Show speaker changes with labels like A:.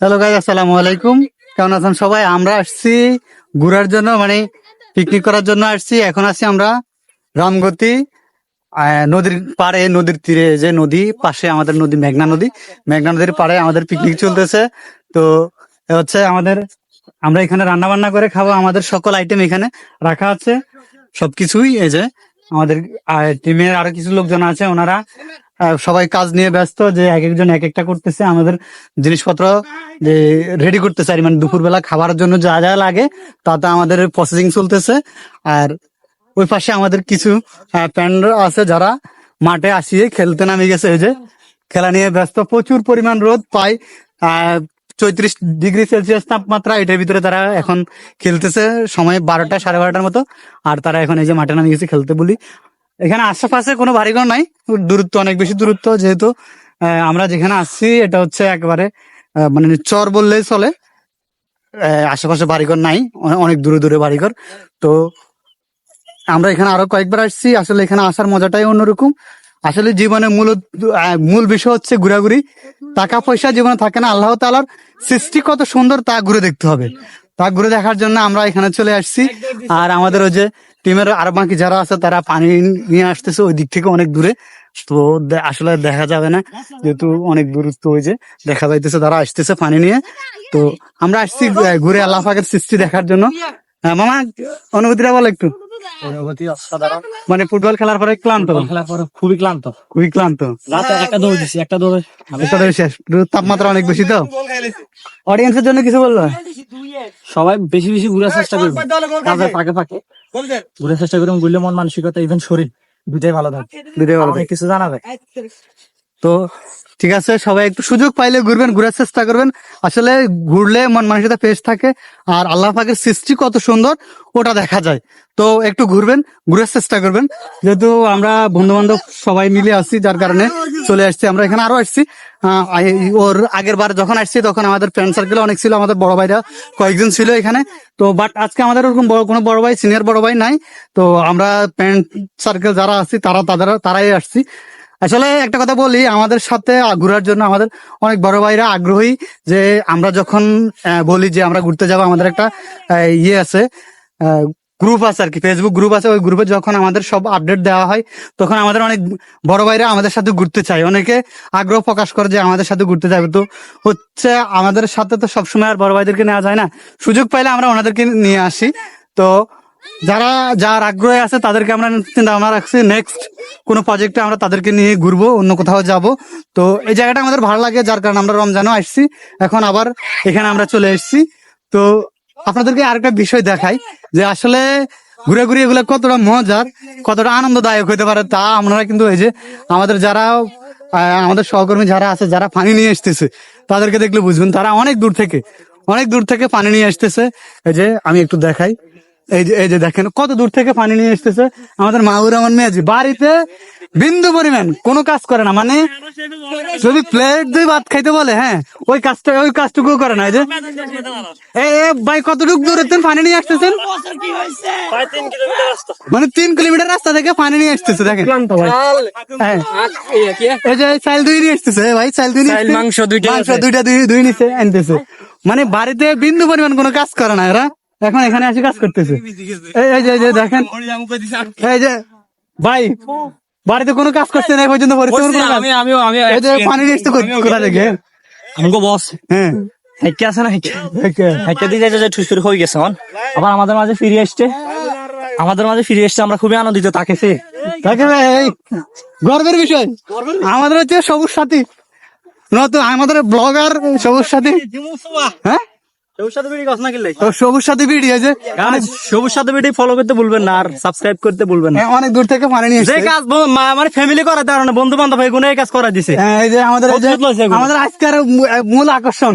A: Hello guys আসসালামু আলাইকুম। কেমন আছেন সবাই? আমরা আসছি ঘুরার জন্য মানে পিকনিক করার জন্য আসছি। এখন আসছি আমরা রামগতি নদীর পাড়ে, নদীর তীরে যে নদী, পাশে আমাদের নদী, মেঘনা নদী। মেঘনা নদীর পাড়ে আমাদের পিকনিক চলতেছে। তো হচ্ছে আমাদের, আমরা এখানে রান্না বান্না করে খাব। আমাদের সকল আইটেম এখানে রাখা আছে। সবকিছুই এই যে আমাদের টিমের আরও কিছু লোকজন আছে, ওনারা সবাই কাজ নিয়ে ব্যস্ত যে এক একজন এক একটা করতেছে, আমাদের জিনিসপত্র যে রেডি করতেছে আর মানে দুপুরবেলা খাবারের জন্য যা যা লাগে, তাতে আমাদের প্রসেসিং চলতেছে। আর ওই পাশে আমাদের কিছু প্যান্ড আছে যারা মাঠে আসিয়ে খেলতে নামে গেছে, এই যে খেলা নিয়ে ব্যস্ত, প্রচুর পরিমাণ রোদ পায়। চৌত্রিশ ডিগ্রি সেলসিয়াস তাপমাত্রা, এটার ভিতরে তারা এখন খেলতেছে, সময় বারোটা সাড়ে বারোটার মতো। আর তারা এখন এই যে মাঠে নামে গেছে, খেলতে বলি। এখানে আশেপাশে কোনো বাড়িঘর নাই। দূরত্ব অনেক বেশি দূরত্ব যেহেতু আমরা যেখানে আসছি এটা হচ্ছে একবারে মানে চর বললেই চলে। আশেপাশে বাড়িঘর নাই অনেক দূরে দূরে বাড়িঘর। তো আমরা এখানে আরও কয়েকবার আসছি। আসলে এখানে আসার মজাটাই অন্যরকম। আসলে জীবনে মূল মূল বিষয় হচ্ছে ঘোরাঘুরি। টাকা পয়সা জীবনে থাকে না। আল্লাহ তালার সৃষ্টি কত সুন্দর তা ঘুরে দেখতে হবে। তা ঘুরে দেখার জন্য আমরা এখানে চলে আসছি। আর আমাদের ওই যে টিমের আর বাকি যারা আছে তারা পানি নিয়ে আসতেছে ওই দিক থেকে অনেক দূরে। তো আসলে দেখা যাবে না যেহেতু অনেক দূরত্ব ওই যে দেখা যাইতেছে তারা আসতেছে পানি নিয়ে। তো আমরা আসছি ঘুরে আল্লাহ পাকের সৃষ্টি দেখার জন্য। মামা অনুভূতিটা বলো একটু।
B: অনুভূতি অসাধারণ।
A: মানে ফুটবল খেলার পরে ক্লান্ত?
B: খেলার পরে খুবই ক্লান্ত।
A: খুবই ক্লান্ত।
B: রাতে একটা দৌড় দিছি একটা দৌড়ে
A: এটা তো শেষ। তাপমাত্রা অনেক বেশি তো? অডিয়েন্সের জন্য কিছু বলল
B: সবাই বেশি বেশি ঘুরার চেষ্টা করবে। ফাঁকে ফাঁকে। ঘুরার চেষ্টা করুন ঘুরলে মন মানসিকতা ইভেন শরীর দুটাই ভালো থাকে।
A: দুটাই ভালো
B: থাকে কিছু জানা যায়
A: তো ঠিক আছে, সবাই একটু সুযোগ পাইলে ঘুরবেন, ঘুরার চেষ্টা করবেন। আসলে ঘুরলে মন মানসিকতা ফ্রেশ থাকে আর আল্লাহ পাকের সৃষ্টি কত সুন্দর, ওটা দেখা যায়। তো একটু ঘুরবেন, ঘুরার চেষ্টা করবেন। যেহেতু আমরা বন্ধু বান্ধব সবাই মিলে আসছি যার কারণে চলে আসছি, আমরা এখানে আরও আসছি। ওর আগের বার যখন আসছি, তখন আমাদের ফ্রেন্ড সার্কেল অনেক ছিল, আমাদের বড় ভাইরা কয়েকজন ছিল এখানে। তো বাট আজকে আমাদের ওরকম বড়, কোনো বড় ভাই সিনিয়র বড় ভাই নাই। তো আমরা ফ্রেন্ড সার্কেল যারা আছি, তারা, তাদের, তারাই আসছি। আসলে একটা কথা বলি, আমাদের সাথে ঘোরার জন্য আমাদের অনেক বড় ভাইরা আগ্রহী যে আমরা যখন বলি যে আমরা ঘুরতে যাব, আমাদের একটা ইয়ে আছে গ্রুপ আছে আর কি ফেসবুক গ্রুপ আছে। ওই গ্রুপে যখন আমাদের সব আপডেট দেওয়া হয়, তখন আমাদের অনেক বড় ভাইরা আমাদের সাথে ঘুরতে চায়। অনেকে আগ্রহ প্রকাশ করে যে আমাদের সাথে ঘুরতে যাবে। তো হচ্ছে আমাদের সাথে তো সবসময় আর বড় ভাইদেরকে নেওয়া যায় না। সুযোগ পাইলে আমরা ওনাদেরকে নিয়ে আসি। তো যারা যার আগ্রহে আছে তাদেরকে আমরা চিন্তা ভাবনা রাখছি। নেক্সট কোনো প্রজেক্টে আমরা তাদেরকে নিয়ে ঘুরবো, অন্য কোথাও যাব। তো এই জায়গাটা আমাদের ভালো লাগে, যার কারণে আমরা রমজানও আসছি। এখন আবার এখানে আমরা চলে এসেছি। তো আপনাদেরকে আরেকটা বিষয় দেখাই, যে আসলে ঘুরে ঘুরে এগুলো কতটা মজার, কতটা আনন্দদায়ক হতে পারে তা আপনারা কিন্তু এই যে আমাদের যারা আমাদের সহকর্মী যারা আছে, যারা পানি নিয়ে আসতেছে, তাদেরকে দেখলে বুঝবেন। তারা অনেক দূর থেকে, অনেক দূর থেকে পানি নিয়ে আসতেছে। এই যে আমি একটু দেখাই। এই যে এই যে দেখেন কত দূর থেকে পানি নিয়ে আসতেছে আমাদের মাহুর রহমান মেয়াজি। বাড়িতে বিন্দু পরিমাণ কোনো কাজ করে না। মানে যদি প্লেট দিয়ে ভাত খাইতে বলে হ্যাঁ ওই কাজটা ওই কাজটুকু করে না। এই যে এ ভাই কতটুকু দূরে তুমি পানি নিয়ে আসতেছেন? মানে তিন কিলোমিটার রাস্তা থেকে পানি নিয়ে আসতেছে দেখেন। হ্যাঁ। এই যে চাল দুই নিয়ে আসতেছে ভাই চাল দুই নিয়ে
B: মাংস দুইটা
A: মাংস দুইটা দুই দুই নিচে আনতেছে। মানে বাড়িতে বিন্দু পরিমাণ কোনো কাজ করে না এরা। এখন এখানে এসে কাজ করতেছে। এই যে এই যে দেখেন। এই যে ভাই বাড়িতে কোনো কাজ করছে না এই পর্যন্ত।
B: আমি আমি আমি
A: এই যে পানি কো- কোথা থেকে?
B: আমাকে বস
A: হ্যাঁ।
B: হেঁকে আছে না হেঁকে। হেঁকে। দিয়ে যাইতে ঠুস হয়ে গেছে অন আবার আমাদের মাঝে ফিরে আসছে। আমাদের মাঝে ফিরে এসছে আমরা খুবই আনন্দিত তাকে সে
A: গর্বের বিষয়। আমাদের হচ্ছে সবুজ সাথী। নতুন আমাদের ব্লগার সবুজ সাথী। হ্যাঁ?
B: সবুজ সাথে না কিনলে
A: তো সবুজ সাথী বিড়ি
B: সবুজ সাথে ফলো করতে ভুলবেন না আর সাবস্ক্রাইব করতে ভুলবেন না।
A: হ্যাঁ, অনেক দূর থেকে পানি নিয়ে
B: যে কাজ মানে ফ্যামিলি তার বন্ধু বান্ধব এগুলো এই কাজ করা দিছে।
A: হ্যাঁ, এই যে আমাদের এই। আমাদের আজকের মূল আকর্ষণ।